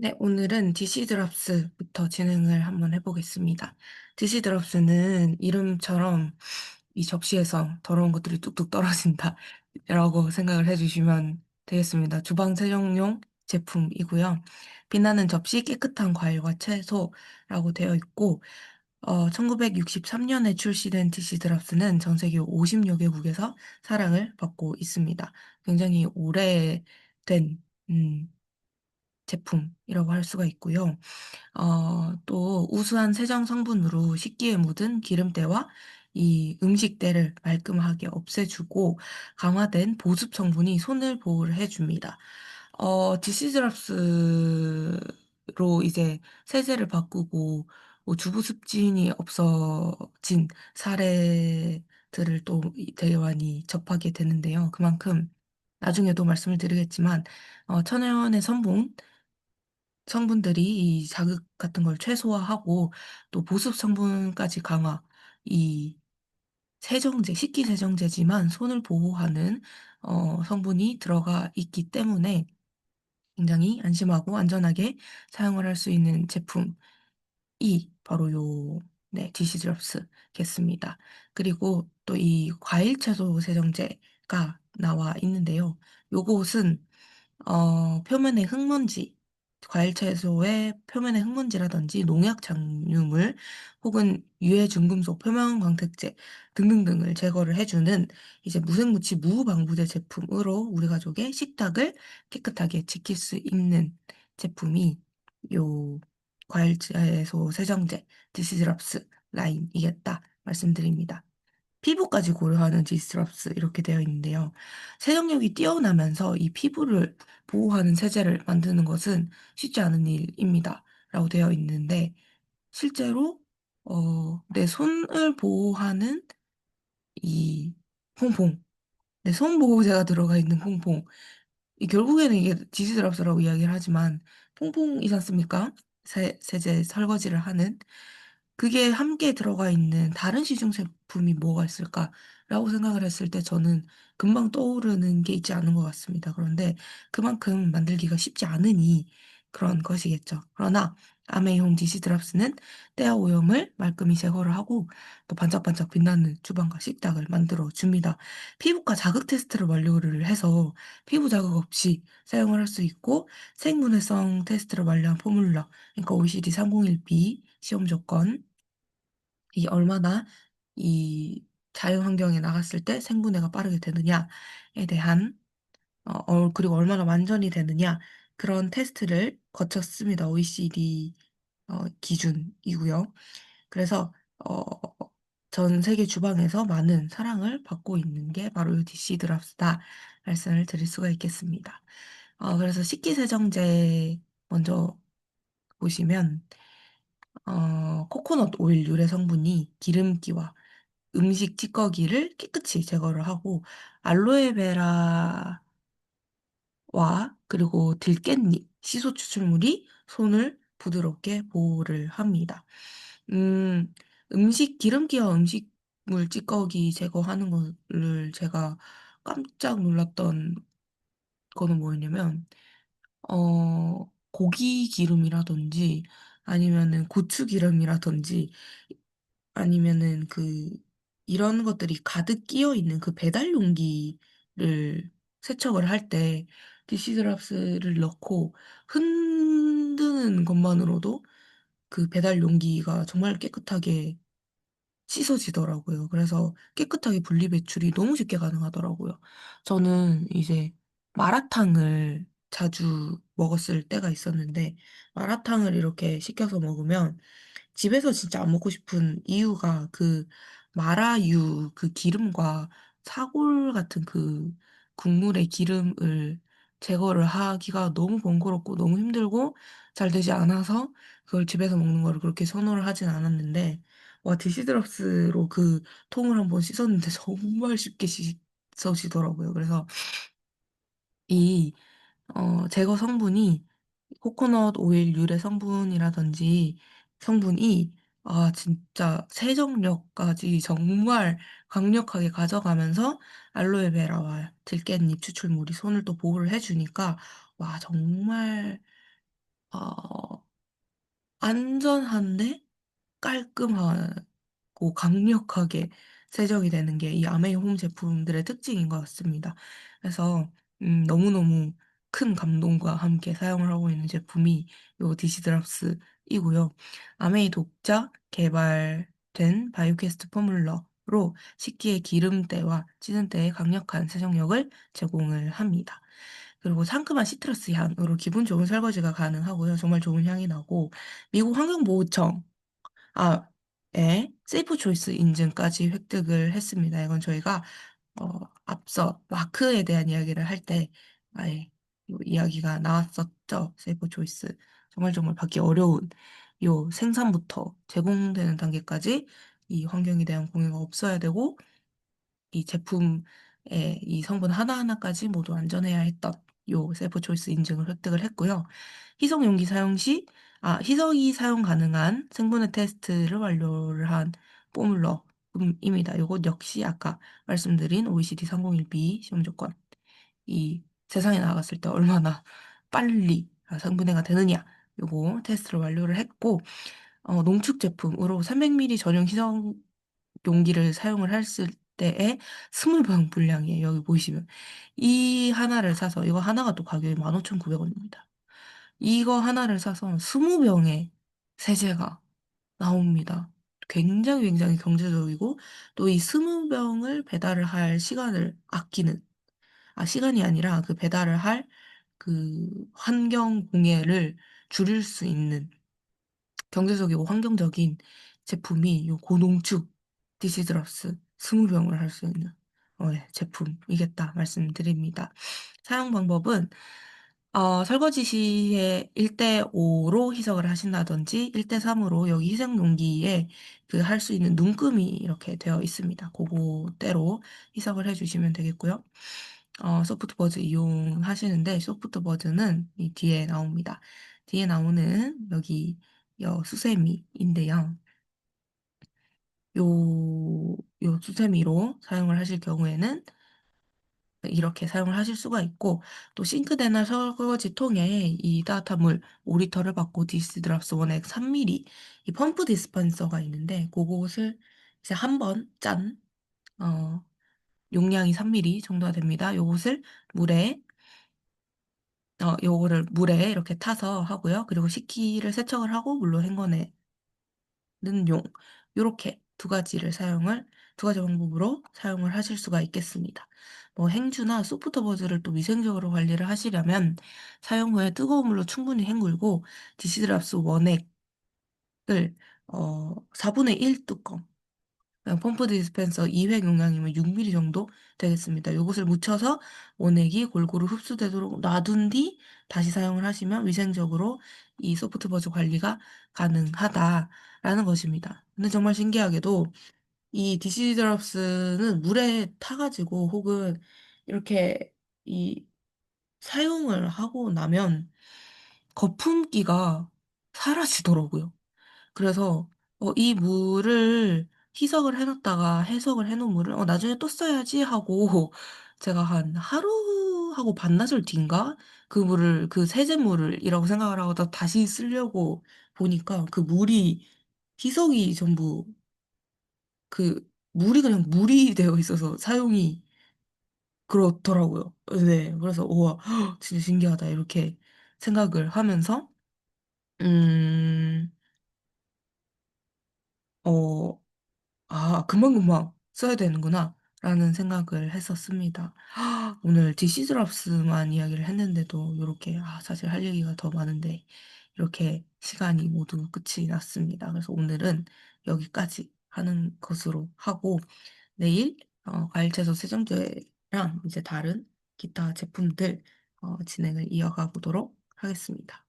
네, 오늘은 디시드랍스부터 진행을 한번 해보겠습니다. 디시드랍스는 이름처럼 이 접시에서 더러운 것들이 뚝뚝 떨어진다라고 생각을 해주시면 되겠습니다. 주방 세정용 제품이고요. 빛나는 접시, 깨끗한 과일과 채소라고 되어 있고, 어, 1963년에 출시된 디시드랍스는 전 세계 50여 개국에서 사랑을 받고 있습니다. 굉장히 오래된, 음, 제품이라고 할 수가 있고요. 어, 또 우수한 세정 성분으로 식기에 묻은 기름때와 이 음식때를 말끔하게 없애주고 강화된 보습 성분이 손을 보호를 해줍니다. 어, 디시드랍스로 이제 세제를 바꾸고 뭐 주부 습진이 없어진 사례들을 또 되게 많이 접하게 되는데요. 그만큼 나중에도 말씀을 드리겠지만 어, 천연의 성분 성분들이 이 자극 같은 걸 최소화하고 또 보습 성분까지 강화, 이 세정제, 식기 세정제지만 손을 보호하는 어, 성분이 들어가 있기 때문에 굉장히 안심하고 안전하게 사용을 할 수 있는 제품이 바로 요 네, 디시드럽스겠습니다. 그리고 또 이 과일 채소 세정제가 나와 있는데요. 요것은 어, 표면의 흙먼지, 과일 채소의 표면의 흙먼지라든지 농약 잔유물 혹은 유해 중금속 표면 광택제 등등등을 제거를 해주는 이제 무생무치 무방부제 제품으로 우리 가족의 식탁을 깨끗하게 지킬 수 있는 제품이 요 과일 채소 세정제 디시드랍스 라인이겠다 말씀드립니다. 피부까지 고려하는 디스럽스 이렇게 되어 있는데요. 세정력이 뛰어나면서 이 피부를 보호하는 세제를 만드는 것은 쉽지 않은 일입니다. 라고 되어 있는데 실제로 어, 내 손을 보호하는 이 퐁퐁, 내 손 보호제가 들어가 있는 퐁퐁. 이 결국에는 이게 디스드랍스라고 이야기를 하지만 퐁퐁이지 않습니까? 세, 세제 설거지를 하는 그게 함께 들어가 있는 다른 시중 제품이 뭐가 있을까라고 생각을 했을 때 저는 금방 떠오르는 게 있지 않은 것 같습니다. 그런데 그만큼 만들기가 쉽지 않으니 그런 것이겠죠. 그러나 아메이홈 디시 드랍스는 때와 오염을 말끔히 제거를 하고 또 반짝반짝 빛나는 주방과 식탁을 만들어 줍니다. 피부과 자극 테스트를 완료를 해서 피부 자극 없이 사용을 할 수 있고 생분해성 테스트를 완료한 포뮬러, 그러니까 OECD 301B 시험 조건, 이 얼마나 이 자연 환경에 나갔을 때 생분해가 빠르게 되느냐에 대한 어, 어, 그리고 얼마나 완전히 되느냐 그런 테스트를 거쳤습니다. OECD 어, 기준이고요. 그래서 어, 전 세계 주방에서 많은 사랑을 받고 있는 게 바로 이 DC 드랍스다 말씀을 드릴 수가 있겠습니다. 어, 그래서 식기세정제 먼저 보시면 어, 코코넛 오일 유래 성분이 기름기와 음식 찌꺼기를 깨끗이 제거를 하고 알로에베라와 그리고 들깻잎, 시소 추출물이 손을 부드럽게 보호를 합니다. 음, 음식 기름기와 음식물 찌꺼기 제거하는 거를 제가 깜짝 놀랐던 거는 뭐였냐면 어, 고기 기름이라든지 아니면은 고추 기름이라든지 아니면은 그 이런 것들이 가득 끼어 있는 그 배달 용기를 세척을 할 때 디시드랍스를 넣고 흔드는 것만으로도 그 배달 용기가 정말 깨끗하게 씻어지더라고요. 그래서 깨끗하게 분리 배출이 너무 쉽게 가능하더라고요. 저는 이제 마라탕을 자주 먹었을 때가 있었는데, 마라탕을 이렇게 시켜서 먹으면 집에서 진짜 안 먹고 싶은 이유가 그 마라유 그 기름과 사골 같은 그 국물의 기름을 제거를 하기가 너무 번거롭고 너무 힘들고 잘 되지 않아서 그걸 집에서 먹는 거를 그렇게 선호를 하진 않았는데, 와, 디시드랍스로 그 통을 한번 씻었는데 정말 쉽게 씻어지더라고요. 그래서 이 어, 제거 성분이 코코넛 오일 유래 성분이라든지 성분이 아, 진짜 세정력까지 정말 강력하게 가져가면서 알로에베라와 들깻잎 추출물이 손을 또 보호를 해주니까 와, 정말 어, 안전한데 깔끔하고 강력하게 세정이 되는 게 이 아메이 홈 제품들의 특징인 것 같습니다. 그래서 음, 너무너무 큰 감동과 함께 사용을 하고 있는 제품이 요 디시드랍스이고요. 아메이 독자 개발된 바이오캐스트 포뮬러로 식기의 기름때와 찌든때의 강력한 세정력을 제공을 합니다. 그리고 상큼한 시트러스 향으로 기분 좋은 설거지가 가능하고요. 정말 좋은 향이 나고 미국 환경보호청 아, 에 세이프 초이스 인증까지 획득을 했습니다. 이건 저희가 어, 앞서 마크에 대한 이야기를 할때 아예 요 이야기가 나왔었죠. 세이프 초이스. 정말 정말 받기 어려운 요 생산부터 제공되는 단계까지 이 환경에 대한 공해가 없어야 되고 이 제품의 이 성분 하나하나까지 모두 안전해야 했던 요 셀프 초이스 인증을 획득을 했고요. 희석 용기 사용 시, 아, 희석이 사용 가능한 생분해 테스트를 완료를 한 포뮬러 입니다. 이것 역시 아까 말씀드린 OECD 301B 시험 조건. 이 세상에 나갔을 때 얼마나 빨리 생분해가 되느냐. 요거 테스트를 완료를 했고, 어, 농축 제품으로 300ml 전용 희석 용기를 사용을 했을 때에 20병 분량이에요. 여기 보이시면. 이 하나를 사서, 이거 하나가 또 가격이 15,900원입니다. 이거 하나를 사서 20병의 세제가 나옵니다. 굉장히 굉장히 경제적이고, 또 이 20병을 배달을 할 시간을 아끼는, 아, 시간이 아니라 그 배달을 할 그 환경 공해를 줄일 수 있는 경제적이고 환경적인 제품이 요 고농축 디시드러스 20병을 할 수 있는 어, 예, 제품이겠다 말씀드립니다. 사용 방법은 어, 설거지 시에 1대5로 희석을 하신다든지 1대3으로 여기 희석 용기에 그 할 수 있는 눈금이 이렇게 되어 있습니다. 그거대로 희석을 해주시면 되겠고요. 어, 소프트 버즈 이용하시는데 소프트 버즈는 이 뒤에 나옵니다. 뒤에 나오는 여기 여 수세미인데요. 요, 요 수세미로 사용을 하실 경우에는 이렇게 사용을 하실 수가 있고 또 싱크대나 설거지 통에 이 따뜻한 물 5리터를 받고 디스 드랍스 원액 3ml 이 펌프 디스펜서가 있는데 그것을 이제 한 번 짠, 어, 용량이 3ml 정도가 됩니다. 요것을 물에 어, 요거를 물에 이렇게 타서 하고요. 그리고 식기를 세척을 하고 물로 헹궈내 는 용. 요렇게 두 가지를 사용을, 두 가지 방법으로 사용을 하실 수가 있겠습니다. 뭐 행주나 소프트 버즈를 또 위생적으로 관리를 하시려면 사용 후에 뜨거운 물로 충분히 헹굴고 디시드랍스 원액을 어, 4분의 1 뚜껑 펌프 디스펜서 2회 용량이면 6ml 정도 되겠습니다. 이것을 묻혀서 원액이 골고루 흡수되도록 놔둔 뒤 다시 사용을 하시면 위생적으로 이 소프트 버즈 관리가 가능하다라는 것입니다. 근데 정말 신기하게도 이 디시드럽스는 물에 타가지고 혹은 이렇게 이 사용을 하고 나면 거품기가 사라지더라고요. 그래서 어, 이 물을 희석을 해놨다가 해석을 해놓은 물을 어, 나중에 또 써야지 하고 제가 한 하루하고 반나절 뒤인가? 그 물을 그 세제물을이라고 생각을 하고 다- 다시 쓰려고 보니까 그 물이 희석이 전부 그 물이 그냥 물이 되어 있어서 사용이 그렇더라고요. 네, 그래서 우와 진짜 신기하다. 이렇게 생각을 하면서 음, 어, 아, 금방금방 써야 되는구나, 라는 생각을 했었습니다. 오늘 디시드랍스만 이야기를 했는데도 이렇게, 아, 사실 할 얘기가 더 많은데, 이렇게 시간이 모두 끝이 났습니다. 그래서 오늘은 여기까지 하는 것으로 하고, 내일, 어, 과일채소 세정제랑 이제 다른 기타 제품들, 어, 진행을 이어가 보도록 하겠습니다.